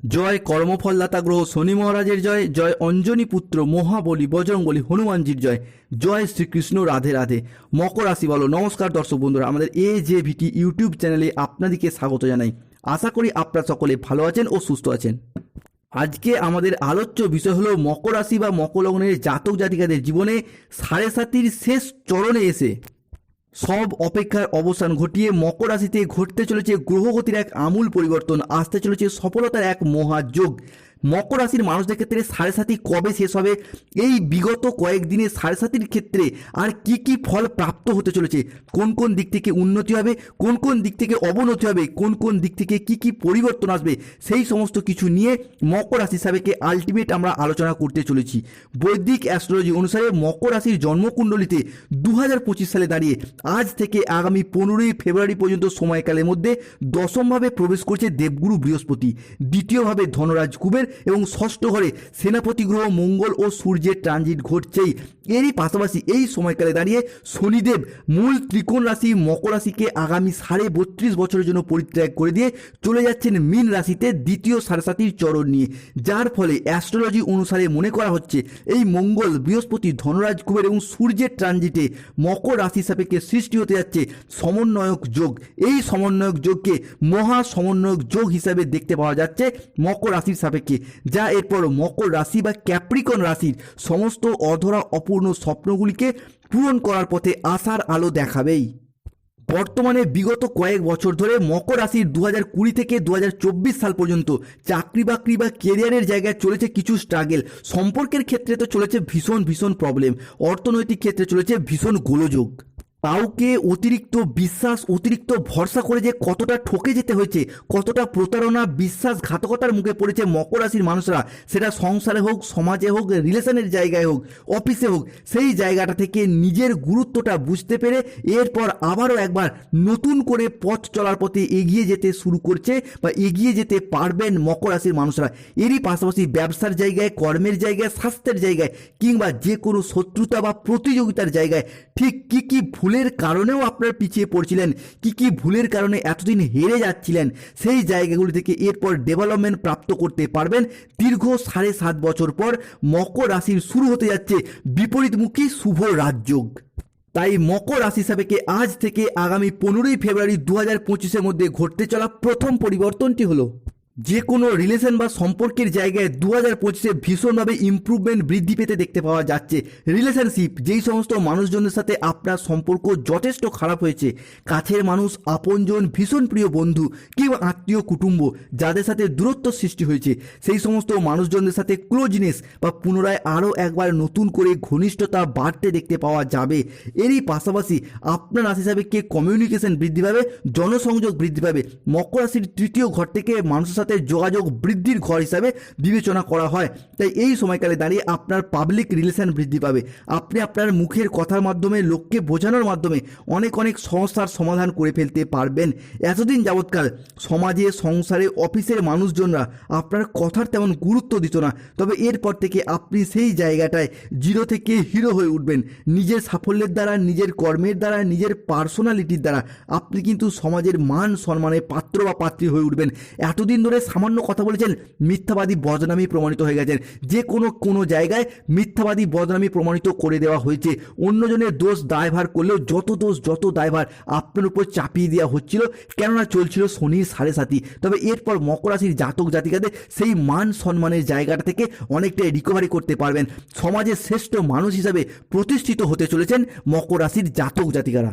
জয় কর্মফল কর্মফলদাতা গ্রহ শনি মহারাজের জয় জয় অঞ্জনী পুত্র মহাবলী বজরঙ্গলী হনুমানজির জয় জয় শ্রীকৃষ্ণ রাধে রাধে। মকর রাশি বলো, নমস্কার দর্শক বন্ধুরা, আমাদের এ জে ভিটি ইউটিউব চ্যানেলে আপনাদেরকে স্বাগত জানাই। আশা করি আপনারা সকলে ভালো আছেন ও সুস্থ আছেন। আজকে আমাদের আলোচ্য বিষয় হলো মকর রাশি বা মকর লগ্নের জাতক জাতিকাদের জীবনে সাড়ে সাতির শেষ চরণে এসে সব অপেক্ষার অবসান ঘটিয়ে মকর রাশিতে ঘটতে চলেছে গ্রহগতির এক আমূল পরিবর্তন, আসতে চলেছে সফলতার এক মহাযোগ। মকর রাশির মানুষদের ক্ষেত্রে সাড়ে সাতি কবে শেষ হবে? এই বিগত কয়েকদিনে সাড়ে সাতির ক্ষেত্রে আর কি কি ফল প্রাপ্ত হতে চলেছে? কোন কোন দিক থেকে উন্নতি হবে? কোন কোন দিক থেকে অবনতি হবে? কোন কোন দিক থেকে কি কি পরিবর্তন আসবে? সেই সমস্ত কিছু নিয়ে মকর রাশি হিসাবেকে আলটিমেট আমরা আলোচনা করতে চলেছি। বৈদিক অ্যাস্ট্রোলজি অনুসারে মকর রাশির জন্মকুণ্ডলিতে দু সালে দাঁড়িয়ে আজ থেকে আগামী পনেরোই ফেব্রুয়ারি পর্যন্ত সময়কালের মধ্যে দশমভাবে প্রবেশ করছে দেবগুরু বৃহস্পতি। দ্বিতীয়ভাবে ধনরাজ কুবের এবং ষষ্ঠ ঘরে সেনাপতি গ্রহ মঙ্গল ও সূর্যের ট্রানজিট ঘটছেই। এরই পাশাপাশি এই সময়কালে দাঁড়িয়ে শনিদেব মূল ত্রিকোণ রাশি, মকর রাশিকে আগামী সাড়ে বত্রিশ বছরের জন্য পরিত্যাগ করে দিয়ে চলে যাচ্ছেন মীন রাশিতে দ্বিতীয় সাড়ে সাতির চরণ নিয়ে। যার ফলে অ্যাস্ট্রোলজি অনুসারে মনে করা হচ্ছে এই মঙ্গল, বৃহস্পতি, ধনরাজ, কুবের এবং সূর্যের ট্রানজিটে মকর রাশি সাপেক্ষে সৃষ্টি হতে যাচ্ছে সমন্বয়ক যোগ। এই সমন্বয়ক যোগকে মহা সমন্বয়ক যোগ হিসাবে দেখতে পাওয়া যাচ্ছে মকর রাশির সাপেক্ষে। যা এরপর মকর রাশি বা ক্যাপ্রিকন রাশির সমস্ত অধরা অপূর্ণ স্বপ্নগুলিকে পূরণ করার পথে আশার আলো দেখাবেই। বর্তমানে বিগত কয়েক বছর ধরে মকর রাশির দু কুড়ি থেকে দু হাজার চব্বিশ সাল পর্যন্ত চাকরি বাকরি বা কেরিয়ারের জায়গায় চলেছে কিছু স্ট্রাগেল সম্পর্কের ক্ষেত্রে তো চলেছে ভীষণ ভীষণ প্রবলেম অর্থনৈতিক ক্ষেত্রে চলেছে ভীষণ গোলযোগ। কাউকে অতিরিক্ত বিশ্বাস, অতিরিক্ত ভরসা করে যে কতটা ঠকে যেতে হয়েছে, কতটা প্রতারণা, বিশ্বাসঘাতকতার মুখে পড়েছে মকর রাশির মানুষরা, সেটা সংসারে হোক, সমাজে হোক, রিলেশনের জায়গায় হোক, অফিসে হোক, সেই জায়গাটা থেকে নিজের গুরুত্বটা বুঝতে পেরে এরপর আবারও একবার নতুন করে পথ চলার পথে এগিয়ে যেতে শুরু করছে বা এগিয়ে যেতে পারবেন মকর রাশির মানুষরা। এরই পাশাপাশি ব্যবসার জায়গায়, কর্মের জায়গায়, স্বাস্থ্যের জায়গায় কিংবা যে কোনো শত্রুতা বা প্রতিযোগিতার জায়গায় ঠিক কি কি ভুলের কারণেও আপনার পিছিয়ে পড়ছিলেন। কি কি ভুলের কারণে এতদিন হেরে যাচ্ছিলেন, সেই জায়গাগুলি থেকে এরপর ডেভেলপমেন্ট প্রাপ্ত করতে পারবেন। দীর্ঘ সাড়ে সাত বছর পর মকর রাশির শুরু হতে যাচ্ছে বিপরীতমুখী শুভ রাজযোগ। তাই মকর রাশি হিসাবেকে আজ থেকে আগামী পনেরোই ফেব্রুয়ারি দু হাজার পঁচিশের মধ্যে ঘটতে চলা প্রথম পরিবর্তনটি হলো যে কোনো রিলেশন বা সম্পর্কের জায়গায় দু হাজার পঁচিশে ভীষণভাবে ইম্প্রুভমেন্ট বৃদ্ধি পেতে দেখতে পাওয়া যাচ্ছে। রিলেশনশিপ যেই সমস্ত মানুষজনের সাথে আপনার সম্পর্ক যথেষ্ট খারাপ হয়েছে, কাছের মানুষ, আপনজন, ভীষণ প্রিয় বন্ধু কিংবা আত্মীয়, কুটুম্ব, যাদের সাথে দূরত্ব সৃষ্টি হয়েছে, সেই সমস্ত মানুষজনদের সাথে ক্লোজনেস বা পুনরায় আরও একবার নতুন করে ঘনিষ্ঠতা বাড়তে দেখতে পাওয়া যাবে। এরই পাশাপাশি আপনার রাশি হিসাবে কে কমিউনিকেশন বৃদ্ধি পাবে, জনসংযোগ বৃদ্ধি পাবে। মকর রাশির তৃতীয় ঘর থেকে মানুষের সাথে যোগাযোগ বৃদ্ধির ঘর হিসাবে বিবেচনা করা হয়। তাই এই সময়কালে দাঁড়িয়ে আপনার পাবলিক রিলেশন বৃদ্ধি পাবে। আপনি আপনার মুখের কথার মাধ্যমে, লোককে বোঝানোর মাধ্যমে অনেক অনেক সমস্যার সমাধান করে ফেলতে পারবেন। এতদিন যাবৎকাল সমাজে, সংসারে, অফিসের মানুষজনরা আপনার কথার তেমন গুরুত্ব দিত না। তবে এরপর থেকে আপনি সেই জায়গাটায় জিরো থেকে হিরো হয়ে উঠবেন। নিজের সাফল্যের দ্বারা, নিজের কর্মের দ্বারা, নিজের পার্সোনালিটির দ্বারা আপনি কিন্তু সমাজের মান সম্মানের পাত্র বা পাত্রী হয়ে উঠবেন। এতদিন ধরে সামান্য কথা বলেছেন, মিথ্যাবাদী বদনামী প্রমাণিত হয়ে গেছেন। যে কোনো কোনো জায়গায় মিথ্যাবাদী বদনামী প্রমাণিত করে দেওয়া হয়েছে। অন্যজনের দোষ দায়ভার করলেও যত দোষ, যত দায়ভার আপনার উপর চাপিয়ে দেওয়া হচ্ছিল, কেননা চলছিল শনির সাড়ে সাথী তবে এরপর মকর রাশির জাতক জাতিকাদের সেই মান সম্মানের জায়গাটা থেকে অনেকটাই রিকভারি করতে পারবেন। সমাজের শ্রেষ্ঠ মানুষ হিসাবে প্রতিষ্ঠিত হতে চলেছেন মকর রাশির জাতক জাতিকারা।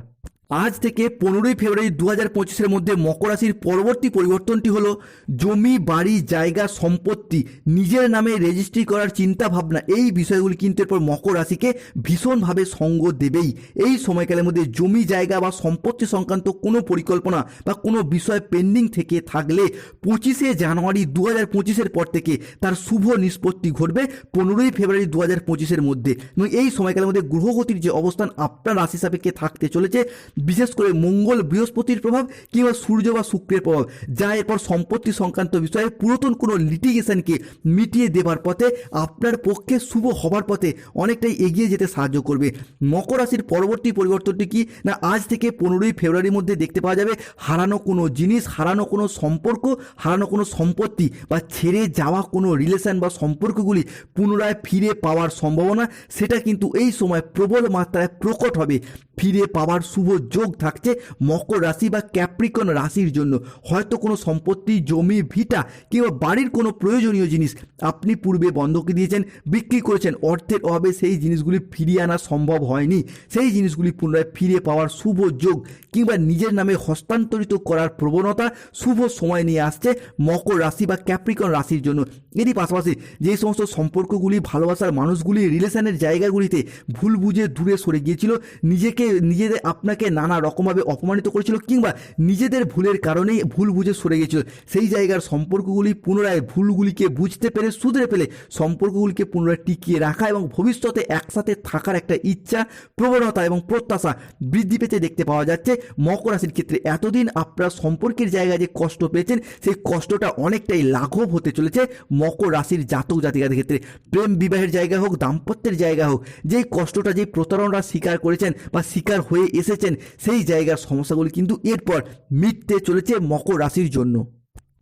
আজ থেকে পনেরোই ফেব্রুয়ারি দু হাজার পঁচিশের মধ্যে মকর রাশির পরবর্তী পরিবর্তনটি হলো জমি, বাড়ি, জায়গা, সম্পত্তি, নিজের নামে রেজিস্ট্রি করার চিন্তা ভাবনা এই বিষয়গুলি কিন্তু এরপর মকর রাশিকে ভীষণভাবে সঙ্গ দেবেই। এই সময়কালের মধ্যে জমি, জায়গা বা সম্পত্তি সংক্রান্ত কোনো পরিকল্পনা বা কোনো বিষয় পেন্ডিং থেকে থাকলে পঁচিশে জানুয়ারি দু হাজার পঁচিশের পর থেকে তার শুভ নিষ্পত্তি ঘটবে পনেরোই ফেব্রুয়ারি দু হাজার পঁচিশের মধ্যে। এবং এই সময়কালের মধ্যে গ্রহগতির যে অবস্থান, আপনার রাশি সাপেক্ষে থাকতে চলেছে বিশেষ করে মঙ্গল বৃহস্পতির প্রভাব কিংবা সূর্য বা শুক্রের প্রভাব, যা এরপর সম্পত্তি সংক্রান্ত বিষয়ে পুরাতন কোনো লিটিগেশনকে মিটিয়ে দেবার পথে আপনার পক্ষে শুভ হবার পথে অনেকটাই এগিয়ে যেতে সাহায্য করবে। মকর রাশির পরবর্তী পরিবর্তনটি কি? না, আজ থেকে পনেরোই ফেব্রুয়ারির মধ্যে দেখতে পাওয়া যাবে হারানো কোনো জিনিস, হারানো কোনো সম্পর্ক, হারানো কোনো সম্পত্তি বা ছেড়ে যাওয়া কোনো রিলেশন বা সম্পর্কগুলি পুনরায় ফিরে পাওয়ার সম্ভাবনা, সেটা কিন্তু এই সময় প্রবল মাত্রায় প্রকট হবে। ফিরে পাওয়ার শুভ যোগ থাকছে মকর রাশি বা ক্যাপ্রিকন রাশির জন্য। হয়তো কোনো সম্পত্তি, জমি, ভিটা কিংবা বাড়ির কোনো প্রয়োজনীয় জিনিস আপনি পূর্বে বন্ধকে দিয়েছেন, বিক্রি করেছেন। অর্থের অভাবে সেই জিনিসগুলি ফিরিয়ে আনা সম্ভব হয়নি। সেই জিনিসগুলি পুনরায় ফিরে পাওয়ার শুভ যোগ কিংবা নিজের নামে হস্তান্তরিত করার প্রবণতা শুভ সময় নিয়ে আসছে মকর রাশি বা ক্যাপ্রিকন রাশির জন্য। এরই পাশাপাশি যে সমস্ত সম্পর্কগুলি, ভালোবাসার মানুষগুলি, রিলেশনের জায়গাগুলিতে ভুল বুঝে দূরে সরে গিয়েছিল, নিজেকে, নিজেদের আপনাকে নানা রকমভাবে অপমানিত করেছিল কিংবা নিজেদের ভুলের কারণেই ভুল বুঝে সরে গিয়েছিল। সেই জায়গার সম্পর্কগুলি পুনরায় ভুলগুলিকে বুঝতে পেরে শুধরে ফেলে সম্পর্কগুলিকে পুনরায় টিকিয়ে রাখা এবং ভবিষ্যতে একসাথে থাকার একটা ইচ্ছা, প্রবণতা এবং প্রত্যাশা বৃদ্ধি পেতে দেখতে পাওয়া যাচ্ছে। মকর রাশির ক্ষেত্রে এতদিন আপনার সম্পর্কের জায়গায় যে কষ্ট পেয়েছেন, সেই কষ্টটা অনেকটাই লাঘব হতে চলেছে মকর রাশির জাতক জাতিকাদের ক্ষেত্রে। প্রেম বিবাহের জায়গা হোক, দাম্পত্যের জায়গা হোক, যেই কষ্টটা, যেই প্রতারণা স্বীকার করেছেন বা শিকার হয়ে এসেছেন সেই জায়গার সমস্যাগুলি কিন্তু এরপর মিটতে চলেছে মকর রাশির জন্য।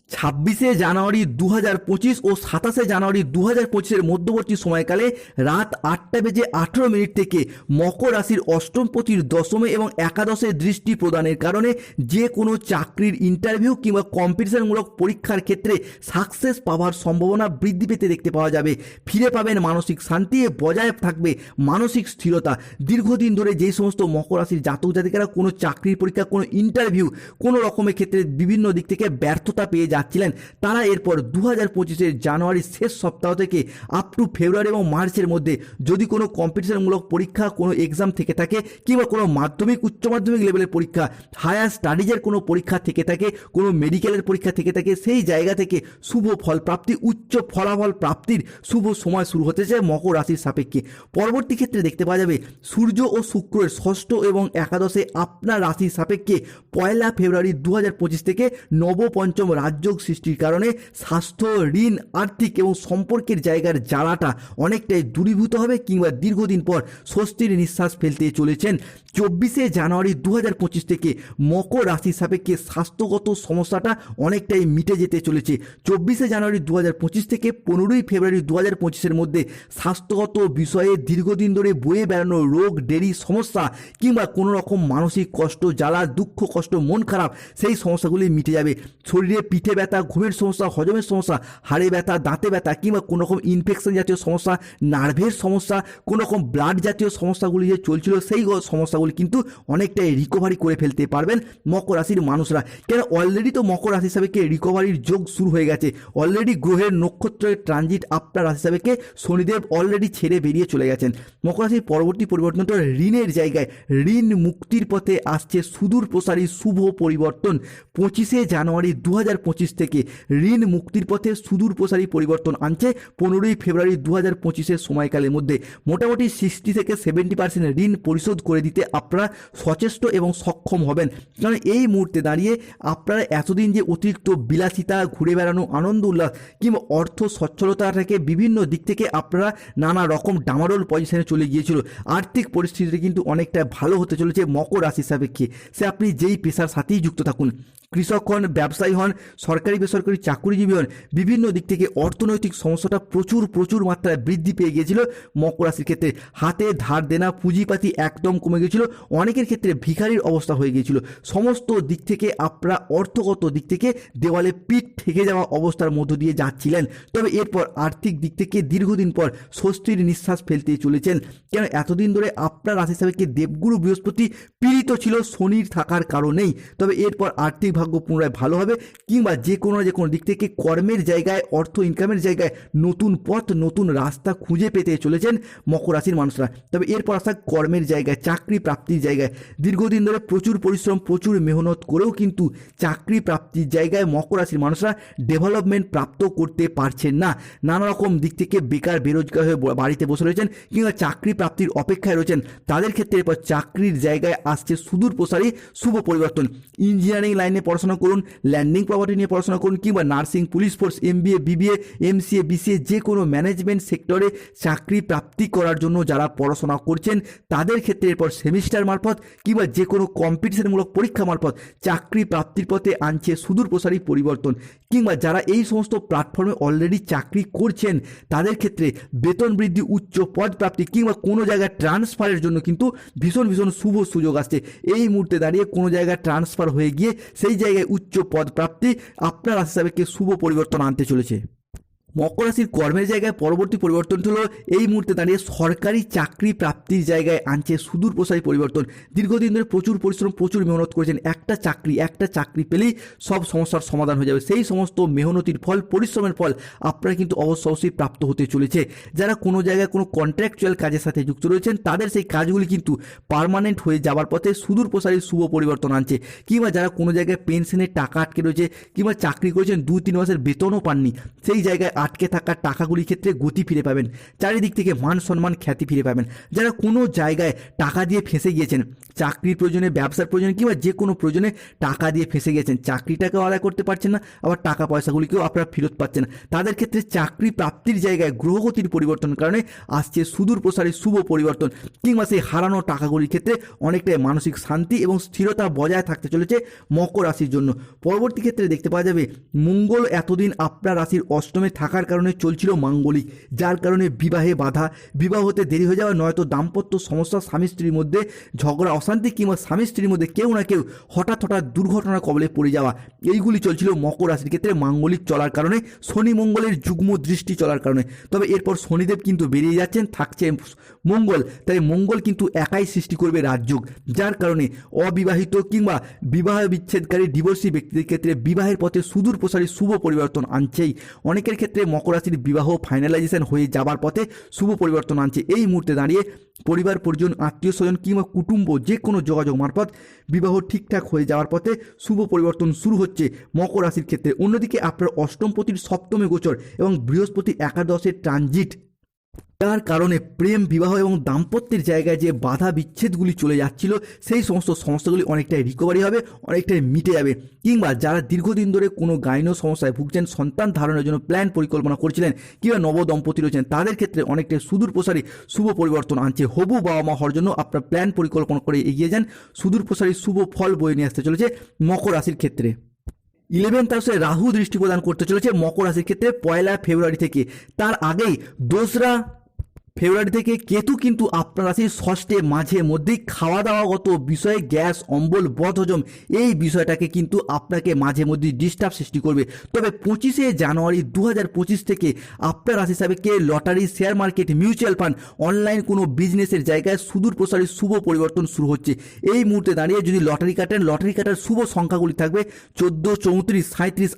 ছাব্বিশে জানুয়ারি দু হাজার পঁচিশ ও সাতাশে জানুয়ারি দু হাজার মধ্যবর্তী সময়কালে রাত আটটা বেজে আঠেরো মিনিট থেকে মকর রাশির অষ্টমপতির দশমে এবং একাদশে দৃষ্টি প্রদানের কারণে যে কোনো চাকরির ইন্টারভিউ কিংবা কম্পিটিশনমূলক পরীক্ষার ক্ষেত্রে সাকসেস পাওয়ার সম্ভাবনা বৃদ্ধি পেতে দেখতে পাওয়া যাবে। ফিরে পাবেন মানসিক শান্তি বজায় থাকবে মানসিক স্থিরতা। দীর্ঘদিন ধরে যেই সমস্ত মকর রাশির জাতক জাতিকারা কোনো চাকরির পরীক্ষা, কোনো ইন্টারভিউ কোনো রকমের ক্ষেত্রে বিভিন্ন দিক থেকে ব্যর্থতা পেয়ে যাচ্ছিলেন, তারা এরপর দু হাজার পঁচিশের জানুয়ারির শেষ সপ্তাহ থেকে আপ টু ফেব্রুয়ারি এবং মার্চের মধ্যে যদি কোনো কম্পিটিশনমূলক পরীক্ষা, কোনো এক্সাম থেকে থাকে কিংবা কোনো মাধ্যমিক, উচ্চ মাধ্যমিক লেভেলের পরীক্ষা হায়ার স্টাডিজের কোনো পরীক্ষা থেকে থাকে, কোনো মেডিকেলের পরীক্ষা থেকে থাকে, সেই জায়গা থেকে শুভ ফল প্রাপ্তি, উচ্চ ফলাফল প্রাপ্তির শুভ সময় শুরু হতে চায় মকর রাশির সাপেক্ষে। পরবর্তী ক্ষেত্রে দেখতে পাওয়া যাবে, সূর্য ও শুক্রের ষষ্ঠ এবং একাদশে আপনার রাশির সাপেক্ষে পয়লা ফেব্রুয়ারি দু হাজার পঁচিশ থেকে নবপঞ্চম রাজ্য সৃষ্টির কারণে স্বাস্থ্য, ঋণ, আর্থিক এবং সম্পর্কের জায়গার জ্বালাটা অনেকটাই দূরীভূত হবে কিংবা দীর্ঘদিন পর স্বস্তির নিঃশ্বাস ফেলতে চলেছেন। চব্বিশে জানুয়ারি দু পঁচিশ থেকে মকর রাশির সাপেক্ষে স্বাস্থ্যগত সমস্যাটা অনেকটাই মিটে যেতে চলেছে। চব্বিশে জানুয়ারি দু পঁচিশ থেকে পনেরোই ফেব্রুয়ারি দু হাজার পঁচিশের মধ্যে স্বাস্থ্যগত বিষয়ে দীর্ঘদিন ধরে বয়ে বেড়ানো রোগ, দেরি, সমস্যা কিংবা কোনো রকম মানসিক কষ্ট, জ্বালা, দুঃখ, কষ্ট, মন খারাপ সেই সমস্যাগুলি মিটে যাবে। শরীরে পিঠে ব্যথা, ঘুমের সমস্যা, হজমের সমস্যা, হাড়ে ব্যথা, দাঁতে ব্যথা কিংবা কোনো রকম ইনফেকশন জাতীয় সমস্যা নার্ভের সমস্যা, কোনো রকম ব্লাড জাতীয় সমস্যাগুলি যে চলছিল সেই সমস্যাগুলি কিন্তু অনেকটাই রিকভারি করে ফেলতে পারবেন মকর রাশির মানুষরা। কেন অলরেডি তো মকর রাশি হিসাবেকে রিকভারির যোগ শুরু হয়ে গেছে। অলরেডি গ্রহের নক্ষত্রের ট্রানজিট আপনার রাশি হিসাবেকে শনিদেব অলরেডি ছেড়ে বেরিয়ে চলে গেছেন। মকর রাশির পরবর্তী পরিবর্তনটা ঋণের জায়গায়। ঋণ মুক্তির পথে আসছে সুদূর প্রসারী শুভ পরিবর্তন। পঁচিশে জানুয়ারি দু হাজার পঁচিশ থেকে ঋণ মুক্তির পথে সুদূর প্রসারী পরিবর্তন আনছে। পনেরোই ফেব্রুয়ারি দু হাজার পঁচিশের সময়কালের মধ্যে মোটামুটি সিক্সটি থেকে সেভেন্টি পার্সেন্ট ঋণ পরিশোধ করে দিতে আপনারা সচেষ্ট এবং সক্ষম হবেন। কারণ এই মুহূর্তে দাঁড়িয়ে আপনারা এতদিন যে অতিরিক্ত বিলাসিতা, ঘুরে বেড়ানো, আনন্দ, উল্লাস কিংবা অর্থ সচ্ছলতা থেকে বিভিন্ন দিক থেকে আপনারা নানা রকম ডামাডোল পজিশনে চলে গিয়েছিল। আর্থিক পরিস্থিতি কিন্তু অনেকটা ভালো হতে চলেছে মকর রাশি সাপেক্ষে। সে আপনি যেই পেশার সাথেই যুক্ত থাকুন। কৃষক হন, ব্যবসায়ী হন, সরকারি বেসরকারি চাকুরিজীবী হন, বিভিন্ন দিক থেকে অর্থনৈতিক সমস্যাটা প্রচুর প্রচুর মাত্রায় বৃদ্ধি পেয়ে গিয়েছিল মকর রাশির ক্ষেত্রে। হাতে ধার দেনা, পুঁজিপাতি একদম কমে গিয়েছিল। অনেকের ক্ষেত্রে ভিখারির অবস্থা হয়ে গিয়েছিল। সমস্ত দিক থেকে আপনারা অর্থগত দিক থেকে দেওয়ালে পিঠ ঠেকে যাওয়া অবস্থার মধ্য দিয়ে যাচ্ছিলেন। তবে এরপর আর্থিক দিক থেকে দীর্ঘদিন পর স্বস্তির নিঃশ্বাস ফেলতে চলেছেন। কেন এতদিন ধরে আপনার রাশি হিসাবে দেবগুরু বৃহস্পতি পীড়িত ছিল, শনির থাকার কারণেই। তবে এরপর আর্থিকভাবে ভাগ্য পুনরায় ভালো হবে কিংবা যে কোনো যে কোনো দিক থেকে কর্মের জায়গায়, অর্থ ইনকামের জায়গায় নতুন পথ, নতুন রাস্তা খুঁজে পেতে চলেছেন মকর রাশির মানুষরা। তবে এরপর আসা কর্মের জায়গায়, চাকরি প্রাপ্তির জায়গায়, দীর্ঘদিন ধরে প্রচুর পরিশ্রম, প্রচুর মেহনত করেও কিন্তু চাকরি প্রাপ্তির জায়গায় মকর রাশির মানুষরা ডেভেলপমেন্ট প্রাপ্ত করতে পারছেন না। নানা রকম দিক থেকে বেকার, বেরোজগার হয়ে বাড়িতে বসে রয়েছেন কিংবা চাকরি প্রাপ্তির অপেক্ষায় রয়েছেন। তাদের ক্ষেত্রে এরপর চাকরির জায়গায় আসছে সুদূর প্রসারী শুভ পরিবর্তন। ইঞ্জিনিয়ারিং লাইনে পড়াশোনা করুন ল্যান্ডিং প্রপার্টি নিয়ে পড়াশোনা করুন কিংবা nursing police force MBA BBA MCA BCA যে কোনো ম্যানেজমেন্ট সেক্টরে চাকরি প্রাপ্তি করার জন্য যারা পড়াশোনা করছেন, তাদের ক্ষেত্রে এরপর সেমিস্টার মারফত কিংবা যে কোনো কম্পিটিশনমূলক পরীক্ষা মারফত চাকরি প্রাপ্তির পথে আনছে সুদূর প্রসারী পরিবর্তন কিংবা যারা এই সমস্ত প্ল্যাটফর্মে অলরেডি চাকরি করছেন, তাদের ক্ষেত্রে বেতন বৃদ্ধি, উচ্চ পদ প্রাপ্তি কিংবা কোনো জায়গায় ট্রান্সফারের জন্য কিন্তু ভীষণ ভীষণ শুভ সুযোগ আসছে। এই মুহূর্তে দাঁড়িয়ে কোনো জায়গায় ট্রান্সফার হয়ে গিয়ে সেই জায়গায় উচ্চ পদ প্রাপ্তি আপনার রাশি হিসাবে শুভ পরিবর্তন আনতে চলেছে। মকর রাশির কর্মের জায়গায় পরবর্তী পরিবর্তন হলো এই মুহূর্তে দাঁড়িয়ে সরকারি চাকরি প্রাপ্তির জায়গায় আনছে সুদূর প্রসারী পরিবর্তন। দীর্ঘদিন ধরে প্রচুর পরিশ্রম, প্রচুর মেহনত করেছেন। একটা চাকরি একটা চাকরি পেলেই সব সমস্যার সমাধান হয়ে যাবে। সেই সমস্ত মেহনতির ফল, পরিশ্রমের ফল আপনারা কিন্তু অবশ্য অবশ্যই প্রাপ্ত হতে চলেছে। যারা কোনো জায়গায় কোনো কন্ট্রাকচুয়াল কাজের সাথে যুক্ত রয়েছেন, তাদের সেই কাজগুলি কিন্তু পার্মানেন্ট হয়ে যাওয়ার পথে সুদূর প্রসারী শুভ পরিবর্তন আনছে। কিংবা যারা কোনো জায়গায় পেনশনের টাকা আটকে রয়েছে, কিংবা চাকরি করেছেন দু তিন মাসের বেতনও পাননি, সেই জায়গায় আটকে থাকা টাকাগুলির ক্ষেত্রে গতি ফিরে পাবেন। চারিদিক থেকে মান সম্মান খ্যাতি ফিরে পাবেন। যারা কোনো জায়গায় টাকা দিয়ে ফেঁসে গিয়েছেন, চাকরির প্রয়োজনে, ব্যবসার প্রয়োজনে কিংবা যে কোনো প্রয়োজনে টাকা দিয়ে ফেঁসে গিয়েছেন, চাকরিটাকেও আদায় করতে পারছেন না, আবার টাকা পয়সাগুলিকেও আপনারা ফেরত পাচ্ছেন তাদের ক্ষেত্রে চাকরি প্রাপ্তির জায়গায় গ্রহগতির পরিবর্তন কারণে আসছে সুদূর প্রসারে শুভ পরিবর্তন কিংবা সেই হারানো টাকাগুলির ক্ষেত্রে অনেকটাই মানসিক শান্তি এবং স্থিরতা বজায় থাকতে চলেছে মকর রাশির জন্য। পরবর্তী ক্ষেত্রে দেখতে পাওয়া যাবে, মঙ্গল এতদিন আপনার রাশির অষ্টমে থাকার কারণে চলছিল মাঙ্গলিক, যার কারণে বিবাহে বাধা। বিবাহ হতে দেরি হয়ে যাওয়া নয়তো দাম্পত্য সমস্যা, স্বামী স্ত্রীর মধ্যে ঝগড়া, অশান্তি কিংবা স্বামী স্ত্রীর মধ্যে কেউ না কেউ হঠাৎ হঠাৎ দুর্ঘটনা কবলে পড়ে যাওয়া। এইগুলি চলছিল মকর রাশির ক্ষেত্রে মাঙ্গলিক চলার কারণে, শনি মঙ্গলের যুগ্ম দৃষ্টি চলার কারণে। তবে এরপর শনিদেব কিন্তু বেরিয়ে যাচ্ছেন থাকছে মঙ্গল। তাই মঙ্গল কিন্তু একাই সৃষ্টি করবে রাজযোগ, যার কারণে অবিবাহিত কিংবা বিবাহ বিচ্ছেদকারী ডিভোর্সি ব্যক্তিদের ক্ষেত্রে বিবাহের পথে সুদূর প্রসারী শুভ পরিবর্তন আনছেই। অনেকের ক্ষেত্রে মকর রাশির বিবাহ ফাইনালাইজেশন হয়ে যাবার পথে শুভ পরিবর্তন আনছে। এই মুহূর্তে দাঁড়িয়ে পরিবার, পরিজন, আত্মীয় স্বজন কিংবা কুটুম্ব যে কোনো যোগাযোগ মারফত বিবাহ ঠিকঠাক হয়ে যাওয়ার পথে শুভ পরিবর্তন শুরু হচ্ছে মকর রাশির ক্ষেত্রে। অন্যদিকে আপনার অষ্টমপতির সপ্তমে গোচর এবং বৃহস্পতি একাদশের ট্রানজিট যার কারণে প্রেম, বিবাহ এবং দাম্পত্যের জায়গায় যে বাধা বিচ্ছেদগুলি চলে যাচ্ছিল, সেই সমস্ত সমস্যাগুলি অনেকটাই রিকভারি হবে, অনেকটাই মিটে যাবে। কিংবা যারা দীর্ঘদিন ধরে কোনো গাইনো সমস্যায় ভুগছেন, সন্তান ধারণের জন্য প্ল্যান পরিকল্পনা করছিলেন, কিংবা নব দম্পতি রয়েছেন, তাদের ক্ষেত্রে অনেকটাই সুদূর প্রসারী শুভ পরিবর্তন আনছে। হবু বাবা মা হওয়ার জন্য আপনার প্ল্যান পরিকল্পনা করে এগিয়ে যান। সুদূর প্রসারী শুভ ফল বয়ে নিয়ে আসতে চলেছে মকর রাশির ক্ষেত্রে। ইলেভেন্থ হাউসে রাহু দৃষ্টি প্রদান করতে চলেছে মকর রাশির ক্ষেত্রে পয়লা ফেব্রুয়ারি থেকে। তার আগেই দোসরা ফেব্রুয়ারি থেকে কেতু কিন্তু আপনার রাশির ষষ্ঠে, মাঝে মধ্যেই খাওয়া দাওয়াগত বিষয়ে গ্যাস, অম্বল, বদহজম, এই বিষয়টাকে কিন্তু আপনাকে মাঝে মধ্যেই ডিস্টার্ব সৃষ্টি করবে। তবে পঁচিশে জানুয়ারি দু হাজার পঁচিশ থেকে আপনার রাশি হিসাবে কে? Lottery share market mutual fund online কোনো বিজনেসের জায়গায় সুদূর প্রসারী শুভ পরিবর্তন শুরু হচ্ছে। এই মুহূর্তে দাঁড়িয়ে যদি লটারি কাটেন, লটারি কাটার শুভ সংখ্যাগুলি থাকবে চোদ্দ, চৌত্রিশ সাঁত্রিশ